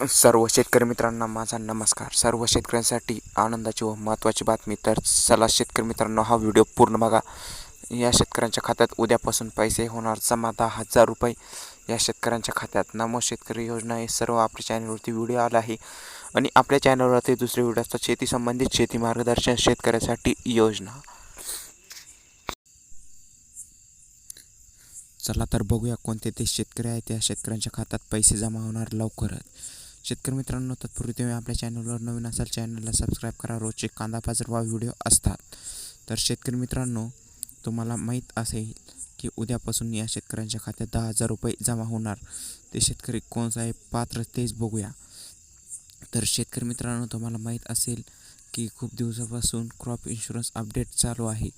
सर्व शेतकरी मित्रांना माझा नमस्कार. सर्व शेतकऱ्यांसाठी आनंदाची व महत्त्वाची बातमी. तर चला शेतकरी मित्रांनो हा व्हिडिओ पूर्ण बघा. या शेतकऱ्यांच्या खात्यात उद्यापासून पैसे होणार. जमा दहा हजार रुपये या शेतकऱ्यांच्या खात्यात. नमो शेतकरी योजना हे सर्व आपल्या चॅनलवरती व्हिडिओ आला आहे. आणि आपल्या चॅनलवरती दुसरे व्हिडिओ असतात. शेती संबंधित शेती मार्गदर्शन शेतकऱ्यासाठी योजना. चला तर बघूया कोणते ते शेतकरी आहेत. त्या शेतकऱ्यांच्या खात्यात पैसे जमा होणार लवकरच. शेतकरी मित्रांनो तत्पूर्वी तुम्ही आपल्या चॅनलवर नवीन असाल चॅनलला सबस्क्राईब करा. रोजचे कांदा बाजारभाव व्हिडिओ असतात. तर शेतकरी मित्रांनो तुम्हाला माहीत असेल की उद्यापासून या शेतकऱ्यांच्या खात्यात दहा हजार रुपये जमा होणार. ते शेतकरी कोण आहे पात्र तेच बघूया. तर शेतकरी मित्रांनो तुम्हाला माहीत असेल की खूप दिवसापासून क्रॉप इन्शुरन्स अपडेट चालू आहे.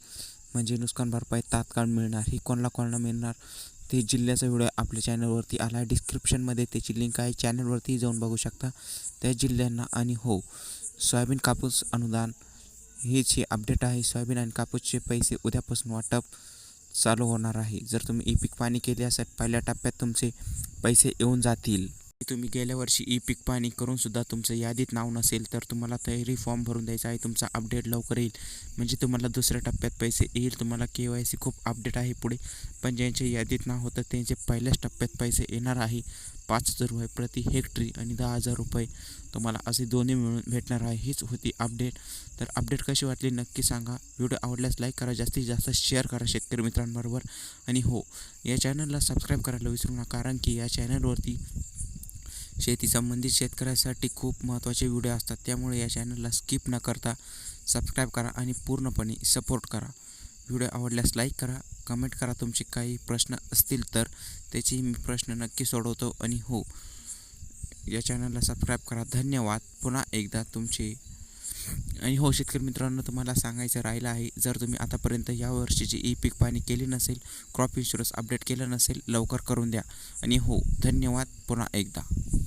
म्हणजे नुकसान भरपाई तात्काळ मिळणार ही कोणाला कोणाला मिळणार? ते जिल्ह्याचा व्हिडिओ आपल्या चॅनलवरती आला आहे. डिस्क्रिप्शनमध्ये त्याची लिंक आहे. चॅनलवरती जाऊन बघू शकता त्या जिल्ह्यांना आणि हो सोयाबीन कापूस अनुदान हेच हे अपडेट आहे. सोयाबीन आणि कापूसचे पैसे उद्यापासून वाटप चालू होणार आहे. जर तुम्ही ई पीक पाणी केले असेल पहिल्या टप्प्यात तुमचे पैसे येऊन जातील. तुम्ही गेल्या वर्षी ई पीक पाणी करून सुद्धा तुमचं यादीत नाव नसेल तर तुम्हाला तयारी फॉर्म भरून द्यायचा आहे. तुमचा अपडेट लवकर येईल. म्हणजे तुम्हाला दुसऱ्या टप्प्यात पैसे येईल. तुम्हाला के वाय सी खूप अपडेट आहे पुढे. पण ज्यांच्या यादीत नाव होतं त्यांचे पहिल्याच टप्प्यात पैसे येणार आहे. पाच हजार रुपये प्रति हेक्टरी आणि दहा हजार रुपये तुम्हाला असे दोन्ही मिळून भेटणार आहे. हीच होती अपडेट तर अपडेट कशी वाटली नक्की सांगा. व्हिडिओ आवडल्यास लाईक करा. जास्तीत जास्त शेअर करा शेतकरी मित्रांबरोबर. आणि हो या चॅनलला सबस्क्राईब करायला विसरू नका. कारण की या चॅनलवरती शेती संबंधित शेतकऱ्यासाठी खूप महत्त्वाचे व्हिडिओ असतात. त्यामुळे या चॅनलला स्किप न करता सबस्क्राईब करा आणि पूर्णपणे सपोर्ट करा. व्हिडिओ आवडल्यास लाईक करा कमेंट करा तुमचे काही प्रश्न असतील तर त्याचेही मी प्रश्न नक्की सोडवतो आणि हो या चॅनलला सबस्क्राईब करा. धन्यवाद. पुन्हा एकदा तुमचे आणि हो शेतकरी मित्रांनो तुम्हाला सांगायचं राहिलं आहे जर तुम्ही आतापर्यंत या वर्षीची ई पीक पाणी केली नसेल क्रॉप इन्शुरन्स अपडेट केलं नसेल लवकर करून द्या. आणि हो धन्यवाद. पुन्हा एकदा.